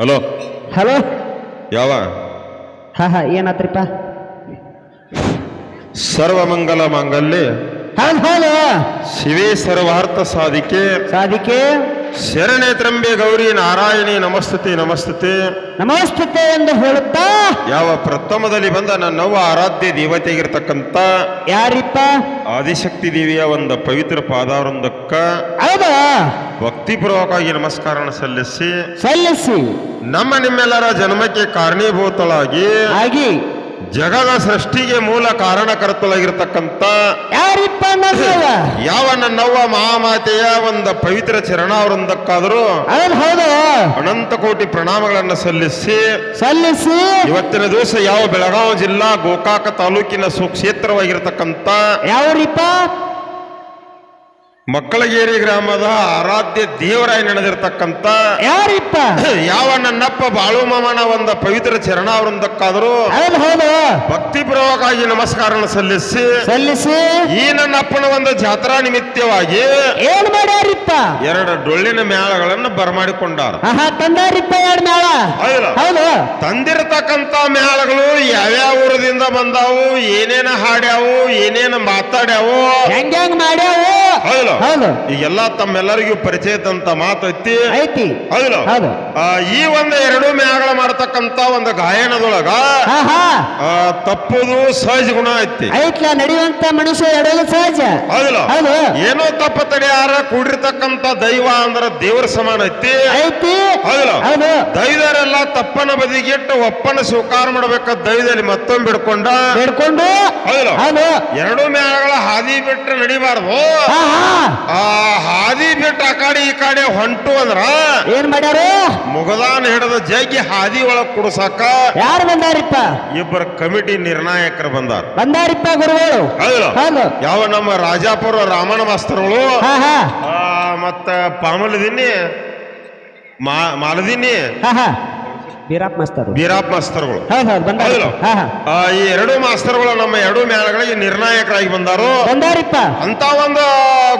Hello? Hello? ಯಾವ? ಹಾ ಹಾ ಏನಾತ್ರಿಪ್ಪ? ಸರ್ವಮಂಗಲ ಮಾಂಗಲ್ಯ. ಹೌದು ಹೌದು. ಶಿವೇ ಸರ್ವಾರ್ಥ ಸಾಧಿಕೆ. ಸಾಧಿಕೆ. ಶರಣೆ ತ್ರಂಬೆ ಗೌರಿ ನಾರಾಯಣಿ ನಮಸ್ತುತಿ ನಮಸ್ತುತಿ. ನಮಸ್ತೆ ಎಂದು ಹೇಳುತ್ತಾ? ಯಾವ ಪ್ರಥಮದಲ್ಲಿ ಬಂದ ನನ್ನ ಆರಾಧ್ಯ ದೇವತೆಗಿರ್ತಕ್ಕಂತ ಯಾರಿಪ್ಪ? ಆದಿಶಕ್ತಿ ದೇವಿಯ ಒಂದು ಪವಿತ್ರ ಪಾದಾವೃಂದಕ್ಕ ಭಕ್ತಿ ಭಕ್ತಿಪೂರ್ವಕವಾಗಿ ನಮಸ್ಕಾರ ಸಲ್ಲಿಸಿ ಸಲ್ಲಿಸಿ. ನಮ್ಮ ನಿಮ್ಮೆಲ್ಲರ ಜನ್ಮಕ್ಕೆ ಕಾರಣೀಭೂತಳಾಗಿ ಆಗಿ ಜಗದ ಸೃಷ್ಟಿಗೆ ಮೂಲ ಕಾರಣಕರ್ತಳಾಗಿರ್ತಕ್ಕಂಥ ಯಾರಿಪ್ಪ ಯಾವ ನನ್ನವ್ವ ಮಹಾಮಾತೆಯ ಒಂದು ಪವಿತ್ರ ಚರಣಾವೃಂದಕ್ಕಾದರೂ ಹೌದು ಹೌದು? ಅನಂತ ಕೋಟಿ ಪ್ರಣಾಮಗಳನ್ನು ಸಲ್ಲಿಸಿ ಸಲ್ಲಿಸಿ? ಇವತ್ತಿನ ದಿವಸ ಯಾವ ಬೆಳಗಾವಿ ಜಿಲ್ಲಾ ಗೋಕಾಕ ತಾಲೂಕಿನ ಸುಕ್ಷೇತ್ರವಾಗಿರ್ತಕ್ಕಂಥ ಯಾವ್ರಿಪ್ಪ? ಮಕ್ಕಳಗೇರಿ ಗ್ರಾಮದ ಆರಾಧ್ಯ ದೇವರಾಯ ನಡೆದಿರ್ತಕ್ಕಂಥ ಯಾರಿಪ್ಪ? ಯಾವ ನನ್ನಪ್ಪ ಬಾಳು ಮಾಮನ ಒಂದ ಪವಿತ್ರ ಚರಣಾವೃಂದಕ್ಕಾದರೂ ಹೌದು ಹೌದು. ಭಕ್ತಿಪೂರ್ವಕವಾಗಿ ನಮಸ್ಕಾರನ ಸಲ್ಲಿಸಿ ಸಲ್ಲಿಸಿ. ಈ ನನ್ನಪ್ಪನ ಒಂದು ಜಾತ್ರಾ ನಿಮಿತ್ತವಾಗಿ ಏನು ಮಾಡ್ಯಾರಿಪ್ಪ? ಎರಡು ಡೊಳ್ಳಿನ ಮೇಳಗಳನ್ನು ಬರಮಾಡಿಕೊಂಡಾರ. ತಂದಾರಿಪ್ಪ ಎರಡು ಮೇಳ? ಹೌದು. ತಂದಿರತಕ್ಕಂತ ಮೇಳಗಳು ಯಾವ್ಯಾವ ಊರದಿಂದ ಬಂದಾವು ಏನೇನು ಹಾಡ್ಯಾವು ಏನೇನು ಮಾತಾಡ್ಯಾವು? ಹೆಂಗ್ ಹೆಂಗ್ ಮಾಡ್ಯಾವು? ಹೌದಲ್ಲ ಹೌದು. ಈಗೆಲ್ಲ ತಮ್ಮೆಲ್ಲರಿಗೂ ಪರಿಚಯದಂತ ಮಾತೈತಿ ಐತಿ? ಐತಿ. ಹೌದು. ಆ, ಈ ಒಂದು ಎರಡು ಮೇಳಗಳ ಮಾಡತಕ್ಕಂತ ಒಂದು ಗಾಯನದೊಳಗ ತಪ್ಪುದು ಸಹಜ ಗುಣ ಐತಿ. ಐತ್ಲ ನಡೆಯುವಂತ ಮನುಷ್ಯ ಎಡಲು ಸಹಜ. ಹೌದಲ್ಲ? ಹೌದು. ಏನೋ ತಪ್ಪ ತಡೆಯಾರ ಕೂಡಿರ್ತಕ್ಕಂತ ದೈವ ಅಂದ್ರ ದೇವರ ಸಮಾನ ಐತಿ? ಐತಿ. ಹೌದಲ್ಲ? ದೈವರೆಲ್ಲ ತಪ್ಪನ ಬದಿಗಿಟ್ಟು ಒಪ್ಪನ ಸ್ವೀಕಾರ ಮಾಡ್ಬೇಕ ದೈವದಲ್ಲಿ ಮತ್ತೊಮ್ಮೆ ಬಿಡ್ಕೊಂಡ? ಬಿಡ್ಕೊಂಡು? ಹೌದಲ್ಲ? ಎರಡು ಮೇಳಗಳ ಹಾದಿ ಬಿಟ್ಟು ನಡಿಬಾರ್ದು? ಆ ಹಾದಿ ಬಿಟ್ಟು ಆ ಕಡೆ ಈ ಕಡೆ ಹೊಂಟು ಅಂದ್ರ ಏನ್ ಮಾಡ್ಯಾರ? ಮುಗದಾನ ಹಿಡಿದ ಜಗ್ಗಿ ಹಾದಿ ಒಳಗ್ ಕುಡ್ಸಾಕ ಯಾರು ಬಂದಾರಿಪ್ಪ? ಇಬ್ಬರು ಕಮಿಟಿ ನಿರ್ಣಾಯಕರು ಬಂದಾರ. ಬಂದಾರಿಪ್ಪ ಗುರುಗಳು? ಹೌದು. ಯಾವ ನಮ್ಮ ರಾಜಾಪುರ ರಾಮನ ಮಾಸ್ತರುಗಳು? ಮತ್ತ ಪಾಮಲದಿನ್ನಿ ಮಾ ಮಾಸ್ತರ್ ಮಾಸ್ತರುಗಳು? ಹಾ ಹಾ. ಆ, ಈ ಎರಡು ಮಾಸ್ತರ್ಗಳು ನಮ್ಮ ಎರಡು ಮೇಳಗಳಿಗೆ ನಿರ್ಣಾಯಕರಾಗಿ ಬಂದಾರು. ಬಂದಾರಿಪ್ಪ. ಅಂತ ಒಂದು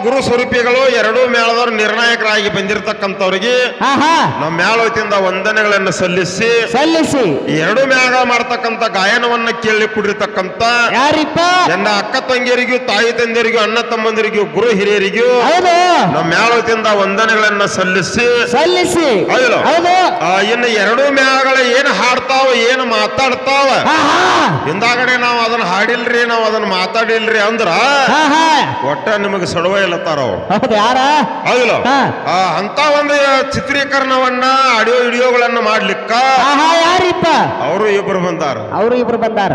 ಗುರು ಸ್ವರೂಪಿಗಳು ಎರಡು ಮೇಳದವರು ನಿರ್ಣಾಯಕರಾಗಿ ಬಂದಿರತಕ್ಕಂಥವ್ರಿಗೆ ಹಾ ಹಾ. ನಮ್ಮ ಮೇಳ ವತಿಯಿಂದ ವಂದನೆಗಳನ್ನು ಸಲ್ಲಿಸಿ ಸಲ್ಲಿಸಿ. ಈ ಎರಡು ಮೇಳಗಳು ಮಾಡ್ತಕ್ಕಂಥ ಗಾಯನವನ್ನ ಕೇಳಿ ಕುಡಿರ್ತಕ್ಕಂಥ ಯಾರಿಪ್ಪ? ನನ್ನ ಅಕ್ಕ ತಂಗಿಯರಿಗೂ ತಾಯಿ ತಂದೆಯರಿಗೂ ಅಣ್ಣ ತಮ್ಮಂದಿರಿಗೂ ಗುರು ಹಿರಿಯರಿಗೂ ಹೌದು. ನಮ್ಮ ಮೇಳ ವತಿಯಿಂದ ವಂದನೆಗಳನ್ನ ಸಲ್ಲಿಸಿ. ಸಲ್ಲಿಸಿ. ಹೌದಲ್ಲ? ಹೌದು. ಆ, ಇನ್ನು ಎರಡು ಮೇಳಗಳು ಏನು ಹಾಡ್ತಾವ ಏನು ಮಾತಾಡ್ತಾವ? ಹಿಂದಾಗಡೆ ನಾವು ಅದನ್ನ ಹಾಡಿಲ್ರಿ ನಾವು ಅದನ್ನ ಮಾತಾಡಿಲ್ರಿ ಅಂದ್ರ ಒಟ್ಟ ನಿಮಗೆ ಸಡುವ ಇಲ್ಲತ್ತಾರ ಅವ್ರು ಹೌದಿಲ್ಲ? ಅಂತ ಒಂದು ಚಿತ್ರೀಕರಣವನ್ನ ಆಡಿಯೋ ವಿಡಿಯೋಗಳನ್ನ ಮಾಡ್ಲಿಕ್ಕ ಅವರು ಇಬ್ರು ಬಂದಾರ. ಅವರು ಇಬ್ರು ಬಂದಾರ.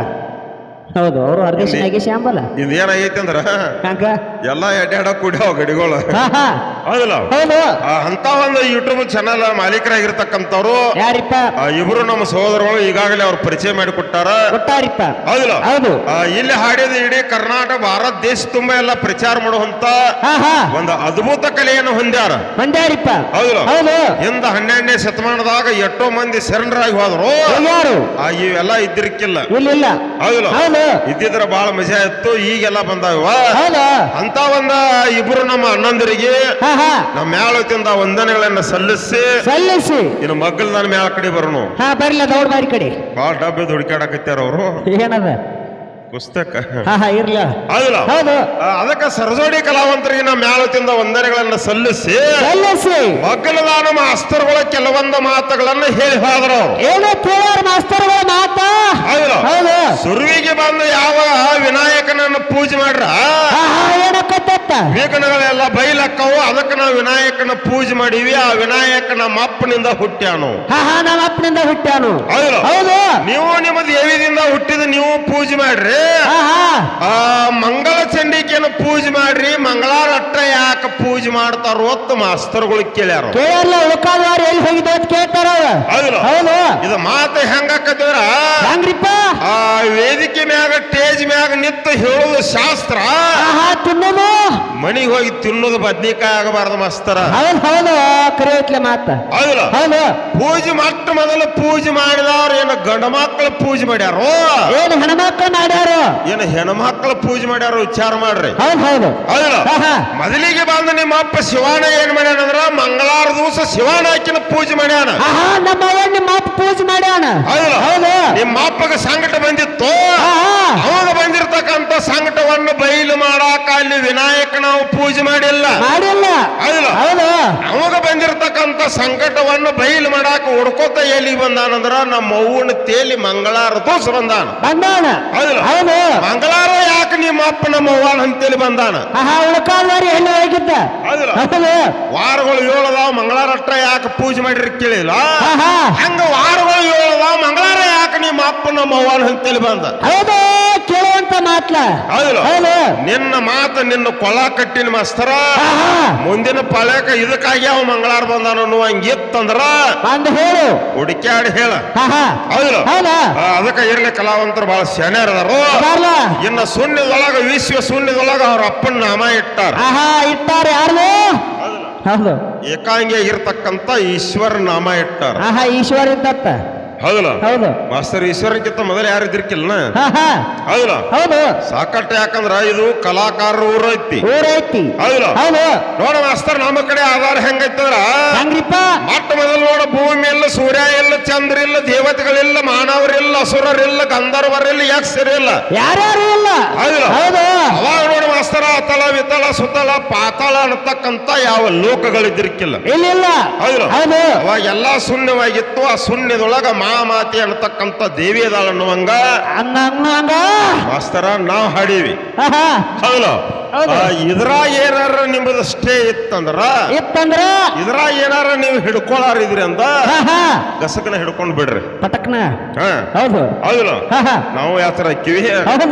ಹೌದು ಅವರು ಅರ್ಧ ನಾಗೇಶ್ ಅಂಬಲ್ಲ ಇದೇನಾಗೈತಿ ಅಂದ್ರ? ಎಲ್ಲಾ ಎಡ್ಯಾಡ ಕೂಡ ಗಡಿಗಳು. ಹೌದಿಲ್ಲ? ಹೌದು. ಆ, ಅಂತ ಒಂದು ಯೂಟ್ಯೂಬ್ ಚಾನಲ್ ಮಾಲೀಕರಾಗಿರ್ತಕ್ಕಂಥವ್ರು ಯಾರಿಪ್ಪ? ಆ, ಇಬ್ರು ನಮ್ಮ ಸಹೋದರಗಳು ಈಗಾಗಲೇ ಅವ್ರು ಪರಿಚಯ ಮಾಡಿಕೊಟ್ಟಾರ. ಕೊಟ್ಟಾರಿಪ್ಪ? ಹೌದಿಲ್ಲ? ಹೌದು. ಆ, ಇಲ್ಲಿ ಹಾಡಿದ ಇಡೀ ಕರ್ನಾಟಕ ಭಾರತ ದೇಶ ತುಂಬಾ ಎಲ್ಲ ಪ್ರಚಾರ ಮಾಡುವಂತ ಹಾ ಹಾ. ಒಂದು ಅದ್ಭುತ ಕಲೆಯನ್ನು ಹೊಂದ್ಯಾರ. ಇಂದ ಹೌದಿಲ್ಲ? ಹೌದು. ಹಿಂದ ಹನ್ನೆರಡನೇ ಶತಮಾನದಾಗ ಎಷ್ಟೋ ಮಂದಿ ಶರಣರಾಗಿ ಹೋದ್ರು. ಯಾರು? ಆ ಇವೆಲ್ಲ ಇದ್ದಿರಕ್ಕಿಲ್ಲ ಇಲ್ಲ ಹೌದಿಲ್ಲ? ಹೌದು. ಇದ್ದಿದ್ರ ಬಹಳ ಮಜಾ ಇತ್ತು ಈಗೆಲ್ಲ ಬಂದಾವ. ಹೌದು. ಅಂತ ಒಂದ ಇಬ್ರು ನಮ್ಮ ಅಣ್ಣಂದಿರಿಗೆ ಹಾ. ಹಾ ನಮ್ಮ ಮೇಳತಿಂದ ವಂದನೆಗಳನ್ನ ಸಲ್ಲಿಸಿ ಸಲ್ಲಿಸಿ. ಇನ್ನು ಮಗ್ಗಲ್ ನನ್ನ ಮೇಳ ಕಡೆ ಬರೋಣ ಹಾ ಬರ್ಲ ದೌಡ್ ಬಾರಿ ಕಡೆ. ಬಾಳ ಡಬ್ಬೆ ದುಡ್ಕಾಡಕತ್ತಾರ ಅವರು. ಏನದ? ಪುಸ್ತಕ. ಇರ್ಲ. ಅದಕ್ಕ ಸರಜೋಡಿ ಕಲಾವಂತರಿಗೆ ನಮ್ಮ ಮ್ಯಾಲತಿಂದ ವಂದನೆಗಳನ್ನ ಸಲ್ಲಿಸಿ ಸಲ್ಲಿಸಿ. ಮಗ್ಗಲದ ನಮ್ಮ ಅಸ್ತರುಗಳ ಕೆಲವೊಂದು ಮಾತುಗಳನ್ನ ಹೇಳಿ ಹೋದ್ರು. ಏನು ಕೇಳಾರ ಮಾಸ್ತರ್ಗಳ ಮಾತ? ಸುರುವಿಗೆ ಬಂದು ಯಾವ ವಿನಾಯಕನನ್ನು ಪೂಜೆ ಮಾಡ್ರ? ವಿಘ್ನಗಳೆಲ್ಲ ಬೈಲಕ್ಕವು ಅದಕ್ಕೆ ನಾವು ವಿನಾಯಕನ ಪೂಜೆ ಮಾಡಿವಿ ಆ ವಿನಾಯಕ ನಮ್ಮ ಅಪ್ಪನಿಂದ ಹುಟ್ಟ್ಯಾನು ನಮ್ಮ ಅಪ್ಪನಿಂದ ಹುಟ್ಟ್ಯಾನು. ಹೌದು. ನೀವು ನಿಮ್ಮ ದೇವಿದಿಂದ ಹುಟ್ಟಿದ ನೀವು ಪೂಜೆ ಮಾಡ್ರಿ. ಆ ಮಂಗಳ ಚಂಡಿಕೆಯನ್ನು ಪೂಜೆ ಮಾಡ್ರಿ ಮಂಗಳಾರಟ್ಟ ಯಾಕೆ ಪೂಜೆ ಮಾಡ್ತಾರೋ ಅಂತ ಮಾಸ್ತರ್ಗಳು ಕೇಳ್ಯಾರ. ಕೇಳಲ್ಲ ಉಳ್ಕಾದವಾರ ಎಲ್ಲಿ ಹೋಗಿದ್ದೆ ಅಂತ ಕೇಳ್ತಾರ. ಹೌದು. ಇದು ಮಾತು ಹೆಂಗಾಕತ್ತಿದ್ರ ಹೆಂಗ್ರಿಪ್ಪ? ಆ ವೇದಿಕೆ ಮ್ಯಾಗ ಟೇಜ್ ಮ್ಯಾಗ ನಿಂತು ಹೇಳುದು ಶಾಸ್ತ್ರ. ಆಹಾ ತಿನ್ನೋದು. ಮನಿಗೆ ಹೋಗಿ ತಿನ್ನೋದು ಬದ್ನಿಕಾಯಿ ಆಗಬಾರದು ಮಸ್ತರ. ಹೌದು ಹೌದು ಮಾತ. ಹೌದಲ್ಲ ಹೌದು. ಪೂಜೆ ಮಟ್ಟ ಮೊದಲು ಪೂಜೆ ಮಾಡಿದವ್ರ ಏನು ಗಂಡ ಮಕ್ಕಳ ಪೂಜೆ ಮಾಡ್ಯಾರೋ? ಏನು ಹೆಣ್ಮಕ್ಳು ಮಾಡ್ಯಾರು? ಏನು ಹೆಣ್ಮಕ್ಳ ಪೂಜೆ ಮಾಡ್ಯಾರ ವಿಚಾರ ಮಾಡ್ರಿ. ಹೌದು ಹೌದು. ಹೌದಲ್ಲ ಆಹಾ. ಮೊದಲಿಗೆ ಬಂದ ನಿಮ್ಮ ಅಪ್ಪ ಶಿವಾನ ಏನ್ ಮಾಡ್ಯಾನಂದ್ರ ಮಂಗಳಾರ ದಿವಸ ಶಿವಾನ ಹಾಕಿನ ಪೂಜೆ ಮಾಡ್ಯಾನ. ಆಹಾ ನಮ್ಮ ಅವ್ವ ನಿಮ್ಮ ಅಪ್ಪ ಪೂಜೆ ಮಾಡ್ಯಾನ. ಹೌದಲ್ಲ ಹೌದು. ನಿಮ್ಮ ಅಪ್ಪಗ ಸಂಕಟ ಬಂದಿತ್ತು? ಆಹಾ. ಅವಾಗ ಬಂದಿರತಕ್ಕಂತ ಸಂಕಟವನ್ನು ಬಯಲು ಮಾಡಾಕ ಅಲ್ಲಿ ವಿನಾಯಕ ನಾವು ಪೂಜೆ ಮಾಡಿಲ್ಲ. ಮಾಡಿಲ್ಲ. ಹೌದು. ಅವಾಗ ಬಂದಿರತಕ್ಕಂತ ಸಂಕಟವನ್ನು ಬಯಲು ಮಾಡಾಕ ಹುಡ್ಕೋತ ಎಲ್ಲಿ ಬಂದಾನಂದ್ರ ನಮ್ಮ ಅವ್ವನ ತೇಲಿ ಮಂಗಳಾರ ದೋಸ ಬಂದಾನ. ಬಂದಾನ. ಹೌದು. ಮಂಗಳಾರ ಯಾಕೆ ನಿಮ್ಮ ಅಪ್ಪ ನಮ್ಮ ಅವ್ವನ ಅಂತೇಳಿ ಬಂದಾನ? ಹೋಗಿದ್ದ? ವಾರಗಳು ಏಳದಾವ ಮಂಗಳಾರ ಅಟ್ಟ ಯಾಕೆ ಪೂಜೆ ಮಾಡಿರಿ ಕೇಳಿಲ್ಲ ಹಂಗ ವಾರಗಳು ಏಳದಾವ ಮಂಗಳಾರ ನಿಮ್ಮ ಅಪ್ಪ ನಮ್ಮ ಅವ್ವನ ಅಂತೇಳಿ ಬಂದ. ಹೌದು? ಕೇಳುವಂತ ಮಾತ್ಲ? ಹೌದಲ್ಲ ಹೌದು. ನಿನ್ನ ಮಾತು ನಿನ್ನ ಕೊಳ ಕಟ್ಟಿನ ಮಸ್ತರ. ಮುಂದಿನ ಪಳಕ ಇದಕ್ಕಾಗಿ ಅವ ಮಂಗಳಾರ ಬಂದಾನ ಅನ್ನುವ ಹಂಗಿತ್ತಂದ್ರ ಬಂದು ಹೇಳು. ಹುಡುಕ್ಯಾಡಿ ಹೇಳ. ಹೌದಲ್ಲ ಹೌದಾ. ಆ, ಅದಕ್ಕ ಇರ್ಲಿ ಕಲಾವಂತರು ಬಹಳ ಶನಿಯರದಾರು ಅದಾರು. ಇನ್ನ ಶೂನ್ಯದೊಳಗ ವಿಶ್ವ ಶೂನ್ಯದೊಳಗ ಅವ್ರ ಅಪ್ಪನ ನಾಮ ಇಟ್ಟಾರ. ಇಟ್ಟಾರ ಯಾರು ಹೌದು. ಏಕಾಂಗಿ ಇರ್ತಕ್ಕಂತ ಈಶ್ವರ ನಾಮ ಇಟ್ಟಾರ. ಈಶ್ವರ ಇದ್ದತ್ತ. ಹೌದಲ್ಲ? ಹೌದು. ಮಾಸ್ತರ್ ಈಶ್ವರಕ್ಕಿಂತ ಮೊದಲು ಯಾರು ಇದ್ರಿಕಿಲ್ಲ ಹೌದಲ್ಲ? ಹೌದು. ಸಾಕಷ್ಟು ಯಾಕಂದ್ರ ಇದು ಕಲಾಕಾರರ ಊರ ಐತಿ ಊರೈತಿ. ಹೌದಲ್ಲ? ಹೌದು. ನೋಡ ಮಾಸ್ತರ್ ನಮ್ಮ ಕಡೆ ಆಧಾರ ಹೆಂಗೈತಂದ್ರ? ಹೆಂಗ್ರಿಪ್ಪ? ಮೊಟ್ಟ ಮೊದಲು ನೋಡ ಭೂಮಿ ಇಲ್ಲ ಸೂರ್ಯ ಇಲ್ಲ ಚಂದ್ರ ಇಲ್ಲ ದೇವತೆಗಳಿಲ್ಲ ಮಾನವರಿಲ್ಲ ಅಸುರರಿಲ್ಲ ಗಂಧರ್ವರಿಲ್ಲ ಯಕ್ಷರಿಲ್ಲ ಯಾರ್ಯಾರು ಇಲ್ಲ? ಹೌದಲ್ಲ? ಹೌದು. ಅವಾಗ ನೋಡ ಮಾಸ್ತರ ಅತಲ ವಿತಲ ಸುತಲ ಪಾತಾಳ ಅನ್ನತಕ್ಕಂತ ಯಾವ ಲೋಕಗಳಿದ್ರಿಕ್ಕಿಲ್ಲ ಇಲ್ಲ ಹೌದಲ್ಲ? ಹೌದು. ಅವಾಗ ಎಲ್ಲಾ ಶೂನ್ಯವಾಗಿತ್ತು ಆ ಶೂನ್ಯದೊಳಗ ಮಾಮಾತಿ ಅನ್ನತಕ್ಕಂತ ದೇವಿ ಅದಾಳ ಅನ್ನುವಂಗ ಮಾಸ್ತರ ನಾವ್ ಹಾಡೀವಿ. ಹೌದಲ್ಲ ಹೌದು. ಇದ್ರ ಏನಾರ ನಿಮ್ಮದು ಸ್ಟೇ ಇತ್ತಂದ್ರ? ಇತ್ತಂದ್ರ? ಇದ್ರ ಏನಾರ ನೀವು ಹಿಡ್ಕೊಳಾರಿದ್ರಿ ಅಂತ ಹಾ ಗಸಕನ ಹಿಡ್ಕೊಂಡ್ ಬಿಡ್ರಿ. ಪಟಕ್ನ? ಹಾ. ಹೌದು. ಹೌದಲ್ಲ? ಆಹಾ ನಾವು ಯಾತ್ರ ಕಿವಿ ಹೌದು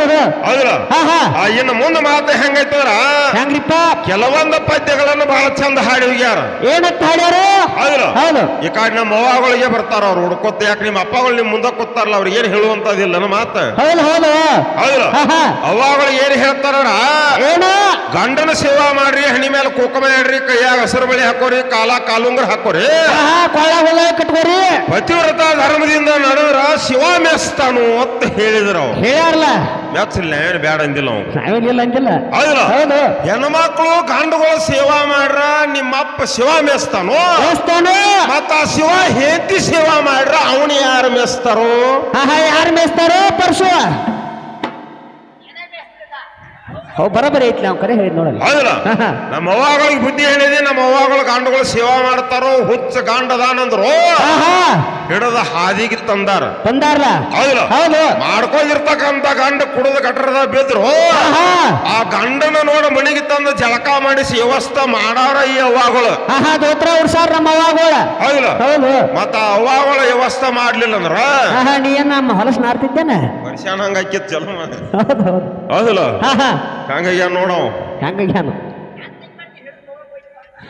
ಹೌದಲ್ಲ? ಆಹಾ ಆ, ಇನ್ನು ಮುಂದೆ ಮಾತು ಹೆಂಗೈತಂದ್ರ ಹೆಂಗ್ರಿಪ್ಪ? ಕೆಲವೊಂದು ಪದ್ಯಗಳನ್ನು ಬಹಳ ಚಂದ ಹಾಡಿ ಹೋಗ್ಯಾರ. ಏನಂತ ಹಾಡ್ಯಾರ? ಹೌದಲ್ಲ? ಹೌದು. ಈ ಕಾಡ್ ನಮ್ಮ ಅವ್ವಗಳಿಗೆ ಬರ್ತಾರ ಅವ್ರು ಹುಡ್ಕೊತ ಯಾಕೆ ನಿಮ್ಮ ಅಪ್ಪಗಳು ನಿಮ್ ಮುಂದೆ ಕೊತ್ತಾರಲ್ಲ ಅವ್ರಿಗೆ ಏನ್ ಹೇಳುವಂತದಿಲ್ಲ ನಮ್ಮ ಮಾತ? ಹೌದು ಹೌದು. ಹೌದಲ್ಲ? ಅವ್ವಗಳು ಏನ್ ಹೇಳ್ತಾರ ಏನು? ಗಂಡನ ಸೇವಾ ಮಾಡ್ರಿ ಹಣಿ ಮೇಲೆ ಕುಂಕುಮ ಇಡ್ರಿ ಕೈಯಾಗ ಹಸಿರು ಬಳಿ ಹಾಕೋರಿ ಕಾಲ ಕಾಲುಂಗ್ರ ಹಾಕೋರಿ. ಕೊಳ್ಳ ಹೊಲ ಕಟ್ಕೋರಿ. ಪತಿವ್ರತ ಧರ್ಮದಿಂದ ನಡೆದ್ರ ಶಿವ ಮೆಸ್ತಾನು ಅಂತ ಹೇಳಿದ್ರ ಅವ್ರು. ಹೇಳ್ಯಾರಲ್ಲ. ಮೆಚ್ಚಲಿಲ್ಲ ಏನು ಬೇಡ ಅಂದಿಲ್ಲ ಅವ್ನು ನಾವೇನಿಲ್ಲ ಅಂತಿಲ್ಲ ಹೌದಲ್ಲ? ಹೌದು. ಹೆಣ್ಮಕ್ಳು ಗಂಡುಗಳು ಸೇವಾ ಮಾಡ್ರ ನಿಮ್ಮಪ್ಪ ಶಿವ ಮೆಸ್ತಾನು? ದೇವಸ್ಥಾನ ಮತ್ತ ಆ ಶಿವ ಹೇತಿ ಸೇವಾ ಮಾಡ್ರ ಅವನು ಯಾರು ಮೆಸ್ತಾರೋ? ಆಹಾ ಯಾರು ಮೇಯಿಸ್ತಾರೋ ಪರಶು ಹೋ ಬರೋಬ್ಬರಿ ಐತ್ಲಿ ನಾವು ಕರೆ ಹೇಳಿದ್ ನೋಡಲ್ಲ. ಹೌದಲ್ಲ? ನಮ್ಮ ಅವ್ವಾಗಳಿಗೆ ಬುದ್ಧಿ ಹೇಳಿದೆ ನಮ್ಮ ಅವ್ವಾಗಳ ಗಂಡುಗಳು ಸೇವಾ ಮಾಡ್ತಾರೋ ಹುಚ್ಚ ಗಂಡದಾನಂದ್ರು ಹಿಡದ ಹಾದಿಗೆ ತಂದಾರ. ತಂದಾರ ಹೌದಲ್ಲ? ಹೌದು. ಮಾಡ್ಕೊಂಡಿರ್ತಕ್ಕಂತ ಗಂಡ ಕುಡದ ಕಟ್ಟಡದ ಬಿದ್ರು ಆಹಾ ಆ ಗಂಡನ ನೋಡ ಮನೆಗೆ ತಂದು ಜಳಕ ಮಾಡಿ ವ್ಯವಸ್ಥೆ ಮಾಡಾರ ಈ ಅವ್ವಾಗಳು. ಆಹಾ ದೋತ್ರ ನಮ್ಮ ಅವ್ವಾಗಳ. ಹೌದಲ್ಲ? ಹೌದು. ಮತ್ತ ಆ ಅವ್ವಗಳ ವ್ಯವಸ್ಥೆ ಮಾಡ್ಲಿಲ್ಲ ಅಂದ್ರ ನೀ ಏನ್ ನಮ್ಮ ಹೊಲಸ್ ಮಾಡ್ತಿದ್ದೇನೆ ಮನುಷ್ಯನ ಹಂಗಾಕಿತ್ ಹೌದು ಹೌದಲ್ಲ? ಆಹಾ ಹಂಗಾಗಿ ನೋಡವ್ ಹೆಂಗಾಗ್ಯಾನು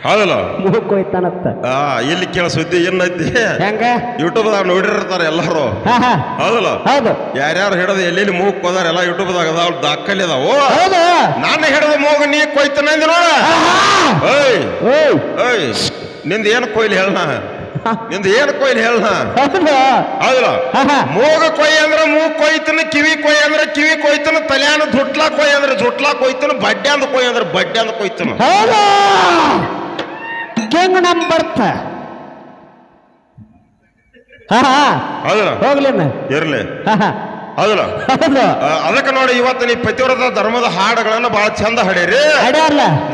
ಹೌದಲ್ಲ ಆ ಇಲ್ಲಿ ಕೇಳ ಸುದ್ದಿ ಏನೈತಿ? ಹೆಂಗ? ಯೂಟ್ಯೂಬ್ದಾಗ ನೋಡಿರ್ತಾರ ಎಲ್ಲರೂ. ಹೌದಲ್ಲ? ಹೌದು. ಯಾರ್ಯಾರು ಹಿಡದು ಎಲ್ಲೆಲ್ಲಿ ಮೂಗ್ ಹೋದಾರ ಎಲ್ಲ ಯೂಟ್ಯೂಬ್ದಾಗ ಅದಾವ ದಾಖಲೆ ಅದಾವ. ನಾನು ಹಿಡಿದ ಮೂಗ ನೀ ಕೊಯ್ತಾನ ನೋಡ. ಏಯ್. ಏಯ್. ನಿಂದ ಏನು ಕೊಯ್ಲಿ ಹೇಳಣ ನಿಂದ ಏನು ಕೊಯ್ಲಿ ಹೇಳ. ಹೌದು ಹೌದಲ್ಲ ಮೂಗ ಕೊಯ್ ಅಂದ್ರ ಮೂಗ್ ಕೊಯ್ತನ ಕಿವಿ ಕೊಯ್ ಅಂದ್ರ ಕಿವಿ ಕೊಯ್ತನ ತಲೆಯನ್ನು ಜುಟ್ಲಾ ಕೊಯ್ ಅಂದ್ರ ಜುಟ್ಲಾ ಕೊಯ್ತನ ಬಡ್ಡೆ ಅಂದ ಕೊಯ್ ಅಂದ್ರ ಬಡ್ಡೆ ಅಂದ ಕೊಯ್ತನ ಕೆಂಗ್ ನಮ್ ಬರ್ತ ಹೌದಲ್ಲ? ಹೋಗ್ಲಿ ಇರ್ಲಿ. ಹೌದಲ್ಲ? ಅದಕ್ಕೆ ನೋಡಿ ಇವತ್ತು ನೀ ಪತಿವ್ರತ ಧರ್ಮದ ಹಾಡುಗಳನ್ನ ಬಹಳ ಚಂದ ಹಾಡೇರಿ.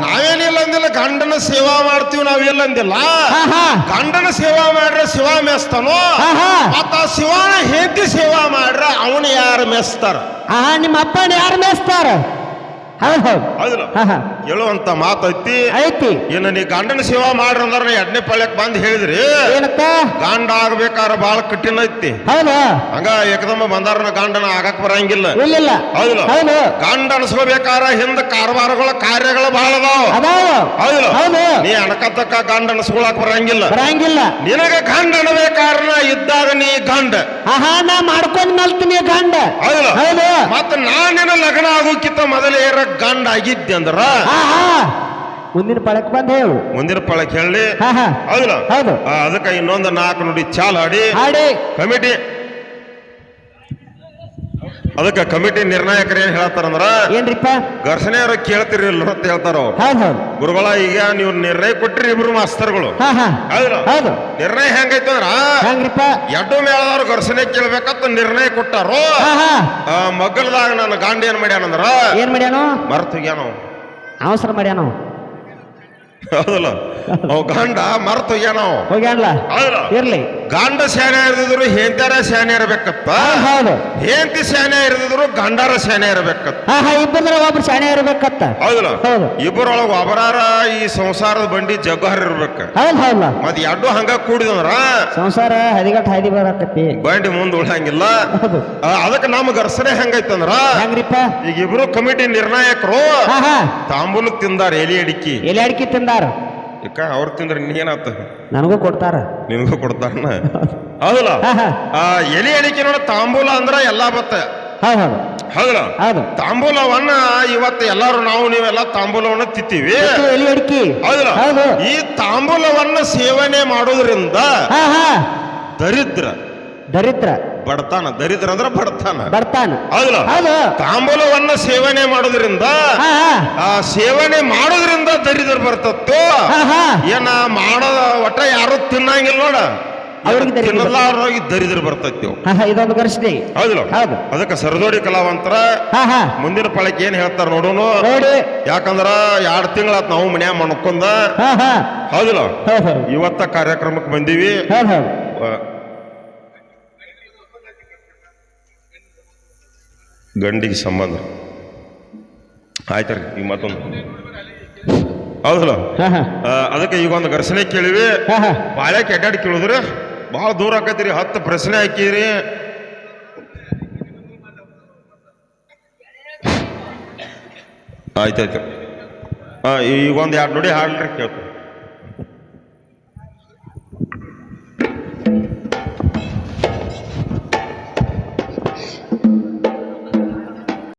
ನಾವೇನಿಲ್ಲ ಅಂದಿಲ್ಲ ಗಂಡನ ಸೇವಾ ಮಾಡ್ತೀವಿ ನಾವೆಲ್ಲ ಅಂದಿಲ್ಲ. ಗಂಡನ ಸೇವಾ ಮಾಡ್ರೆ ಶಿವ ಮೆಸ್ತಾನೋ? ಆಹಾ ಮತ್ತ ಶಿವನ ಹೆಂಡತಿ ಸೇವಾ ಮಾಡ್ರ ಅವನು ಯಾರು ಮೆಸ್ತಾರ? ನಿಮ್ಮ ಅಪ್ಪನ ಯಾರು ಮೇಯಿಸ್ತಾರ ಹೌದು ಹೌದು. ಹೇಳುವಂತ ಮಾತೈತಿ ಐತಿ. ಇನ್ನು ನೀ ಗಂಡನ ಸೇವಾ ಮಾಡ್ರ ಅಂದ್ರೆ ಎಡ್ನೇ ಪಳ್ಯಕ್ ಬಂದ್ ಹೇಳಿದ್ರಿ. ಏನಪ್ಪ ಗಂಡ ಆಗ್ಬೇಕಾರ ಬಾಳ ಕಠಿಣ ಐತಿ. ಹೌದು? ಹಂಗ ಏಕದಮ್ಮ ಬಂದಾರ ಗಂಡನ ಆಗಕ್ ಬರಂಗಿಲ್ಲ. ಇಲ್ಲ ಹೌದು ಹೌದು. ಗಂಡ ಅನ್ಸ್ಕೋಬೇಕಾರ ಹಿಂದ ಕಾರವಾರಗಳ ಕಾರ್ಯಗಳು ಬಹಳ ಅದಾವ. ಹೌದಲ್ಲ. ಹೌದು. ನೀ ಅಣಕತ್ತಕ್ಕ ಗಂಡ ಅನ್ಸ್ಕೊಳಕ್ ಬರಂಗಿಲ್ಲ. ಬರಂಗಿಲ್ಲ. ನಿನಗ ಗಂಡ ಅನ್ಬೇಕಾರನ ಇದ್ದಾಗ ನೀ ಗಂಡ. ಆಹಾ ನಾ ಮಾಡ್ಕೊಂಡ್ ಮಲ್ತೀನಿ ಗಂಡ. ಹೌದು ಹೌದು. ಮತ್ತ ನಾನೇನ ಲಗ್ನ ಆಗೋಕ್ಕಿಂತ ಮೊದಲೇ ಏರ ಗಂಡ ಆಗಿದ್ದೆ ಅಂದ್ರ ಮುಂದಿನ ಪಳಕ್ ಬಂದ್ ಹೇಳು. ಮುಂದಿನ ಪಳಕ್ ಹೇಳಿ. ಹೌದಲ್ಲ? ಹೌದು. ಅದಕ್ಕೆ ಇನ್ನೊಂದು ನಾಲ್ಕು ನುಡಿ ಚಾಲ್ ಆಡಿ ಹಾಡಿ. ಕಮಿಟಿ. ಅದಕ್ಕೆ ಕಮಿಟಿ ನಿರ್ಣಾಯಕರು ಏನ್ ಹೇಳ್ತಾರಂದ್ರ ಏನ್ರಿಪ್ಪ? ಘರ್ಷಣೆಯವ್ರ ಕೇಳ್ತಿರ್ಲಿಲ್ಲ ಅಂತ ಹೇಳ್ತಾರ? ಅವ್ರು. ಹೌದು ಹೌದು. ಗುರುಗಳ ಈಗ ನೀವು ನಿರ್ಣಯ ಕೊಟ್ಟಿರಿ ಇಬ್ರು ಮಾಸ್ತರ್ಗಳು. ಹಾ ಹಾ. ಹೌದಲ್ಲ ಹೌದು. ನಿರ್ಣಯ ಹೆಂಗೈತೆ ಅಂದ್ರ ಹೆಂಗ್ರಿಪ್ಪ? ಎಡ್ಡು ಮೇಳದವ್ರು ಘರ್ಷಣೆ ಕೇಳ್ಬೇಕಂತ ನಿರ್ಣಯ ಕೊಟ್ಟಾರು ಹಾ ಹಾ. ಆ, ಮಗ್ಗಲದಾಗ ನನ್ನ ಗಂಡ ಏನ್ ಮಾಡ್ಯಾನಂದ್ರ ಏನ್ ಮಾಡ್ಯಾನು? ಮರ್ತೋಗ್ಯಾನ ಅವ. ಅವಸರ ಮಾಡ್ಯಾನು? ಹೌದಲ್ಲ? ಅವ್ ಗಂಡ ಮರ್ತೋಗ್ಯಾನ ಅವ. ಹೋಗ್ಯಾನ್ಲ? ಹೌದಲ್ಲ ಇರ್ಲಿ. ಗಂಡ ಶಾನೆ ಇರ್ದಿದ್ರು ಹೆಂಡರ ಶಾನೆ ಇರ್ಬೇಕತ್ತ ಹೌದ್. ಹೆಂಡತಿ ಶಾನೆ ಇರ್ದಿದ್ರು ಗಂಡರ ಶಾನೆ ಇರ್ಬೇಕತ್ತ ಹಾ ಹಾ ಇಬ್ಬಂದ್ರ ಒಬ್ರು ಶಾಣೆ ಇರ್ಬೇಕತ್ತ. ಹೌದಲ್ಲ? ಹೌದು. ಇಬ್ಬರೊಳಗ ಒಬ್ಬರಾರ ಈ ಸಂಸಾರದ ಬಂಡಿ ಜಗ್ಗಾರ ಇರ್ಬೇಕ. ಹೌದ್ ಮತ್ ಎರಡು ಹಂಗ ಕೂಡಿದಂದ್ರ ಸಂಸಾರ ಹದಿಗಟ್ಟು ಹದಿ ಬರಕತ್ತಿ. ಬಂಡಿ ಮುಂದ್ ಉಳಂಗಿಲ್ಲ ಅದಕ್ಕೆ ನಮ್ಮ ಗರ್ಸನೆ ಹೆಂಗೈತಂದ್ರ? ಹೆಂಗ್ರಿಪ್ಪ? ಈಗ ಇಬ್ರು ಕಮಿಟಿ ನಿರ್ಣಾಯಕರು. ತಾಂಬೂಲಕ್ ತಾಂಬೂಲ ತಿಂದಾರ ಎಲೆ ಅಡಿಕೆ. ಎಲೆ ಅಡಿಕೆ ತಿಂದಾರ. ಯಾಕ ಅವ್ರು ತಿಂದ್ರೆ ನೀನಾತ ನನಗೂ ಕೊಡ್ತಾರ. ನಿನಗೂ ಕೊಡ್ತಾರನ? ಹೌದಲ್ಲ? ಆ ಎಲಿ ಅಡಿಕೆ ನೋಡ ತಾಂಬೂಲ ಅಂದ್ರ ಎಲ್ಲಾ ಬತ್ತ. ಹೌದ್ ಹೌದು. ಹೌದಲ್ಲ? ಹೌದು. ತಾಂಬೂಲವನ್ನ ಇವತ್ತು ಎಲ್ಲಾರು ನಾವು ನೀವೆಲ್ಲ ತಾಂಬೂಲವನ್ನ ತಿತ್ತೀವಿ ಇದು ಎಲೆ ಅಡಿಕೆ ಹೌದಲ್ಲ? ಹೌದು. ಈ ತಾಂಬೂಲವನ್ನ ಸೇವನೆ ಮಾಡೋದ್ರಿಂದ ದರಿದ್ರ ದರಿದ್ರ. ಬಡತಾನ ದರಿದ್ರ ಅಂದ್ರೆ ಬಡತನ. ಬರ್ತಾನ ಹೌದಲ್ಲ ಹೌದು. ತಾಂಬೂಲವನ್ನ ಸೇವನೆ ಮಾಡೋದ್ರಿಂದ ಹಾ ಆ ಸೇವನೆ ಮಾಡೋದ್ರಿಂದ ದರಿದ್ರ ಬರ್ತತ್ತು? ಹಾ ಏನ ಮಾಡೋದ ಒಟ್ಟ ಯಾರು ತಿನ್ನಂಗಿಲ್ಲ ನೋಡ. ಅವ್ರಿಗೆ ದರಿದ್ರ ತಿನ್ನಲಾರ್ದವ್ರಿಗೆ ದರಿದ್ರ ಬರ್ತೈತಿ ಅವು. ಹಾ ಹಾ. ಇದೊಂದು ಘರ್ಷಣೆ ಹೌದಲ್ಲ ಹೌದು. ಅದಕ್ಕೆ ಸರದೋಡಿ ಕಲಾವಂತರ ಹಾ ಹಾ. ಮುಂದಿನ ಪಳಕ್ಕೆ ಏನ್ ಹೇಳ್ತಾರ ನೋಡೋನು? ನೋಡಿ. ಯಾಕಂದ್ರ ಎರಡ್ ತಿಂಗಳಾತ್ ನಾವು ಮನ್ಯಾಗ ಹಾ ಹಾ. ಹೌದಲ್ಲ ಹೌದ್ ಹೌದು. ಇವತ್ತ ಕಾರ್ಯಕ್ರಮಕ್ಕೆ ಬಂದೀವಿ. ಹೌದ್ ಹೌದು. ಆ, ಗಂಡಿಗೆ ಸಂಬಂಧ. ಆಯ್ತಾರಿ ಈಗ ಮತ್ತೊಂದು. ಹೌದಲ್ಲ? ಅದಕ್ಕೆ ಈಗ ಒಂದು ಘರ್ಷಣೆ ಕೇಳಿವಿ. ಬಾಳ್ಯಾಕೆ ಅಡ್ಡಾಡಿ ಕೇಳಿದ್ರೆ. ಭಾಳ ದೂರ ಆಕೈತಿರಿ ಹತ್ತು ಪ್ರಶ್ನೆ ಹಾಕಿರಿ. ಆಯ್ತಾಯ್ತು. ಹಾಂ ಈಗ ಒಂದು ಎರಡು ನೋಡಿ ಹಾಡ್ರಿ ಕೇಳ್ತು